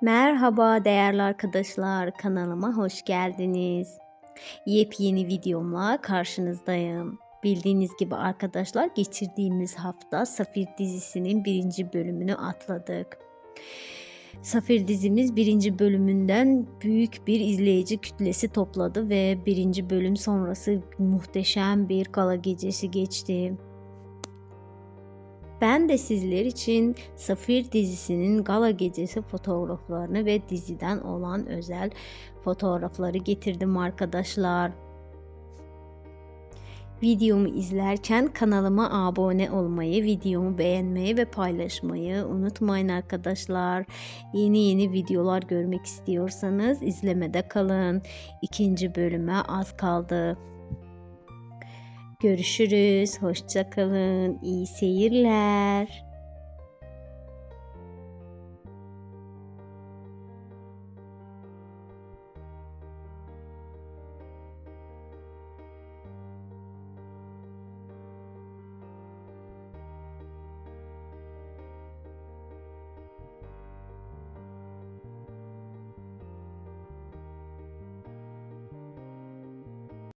Merhaba değerli arkadaşlar, kanalıma hoş geldiniz. Yepyeni videomla karşınızdayım. Bildiğiniz gibi arkadaşlar geçirdiğimiz hafta Safir dizisinin birinci bölümünü atladık. Safir dizimiz birinci bölümünden büyük bir izleyici kütlesi topladı ve birinci bölüm sonrası muhteşem bir gala gecesi geçti. Ben de sizler için Safir dizisinin gala gecesi fotoğraflarını ve diziden olan özel fotoğrafları getirdim arkadaşlar. Videomu izlerken kanalıma abone olmayı, videomu beğenmeyi ve paylaşmayı unutmayın arkadaşlar. Yeni yeni videolar görmek istiyorsanız izlemede kalın. İkinci bölüme az kaldı. Görüşürüz. Hoşça kalın. İyi seyirler.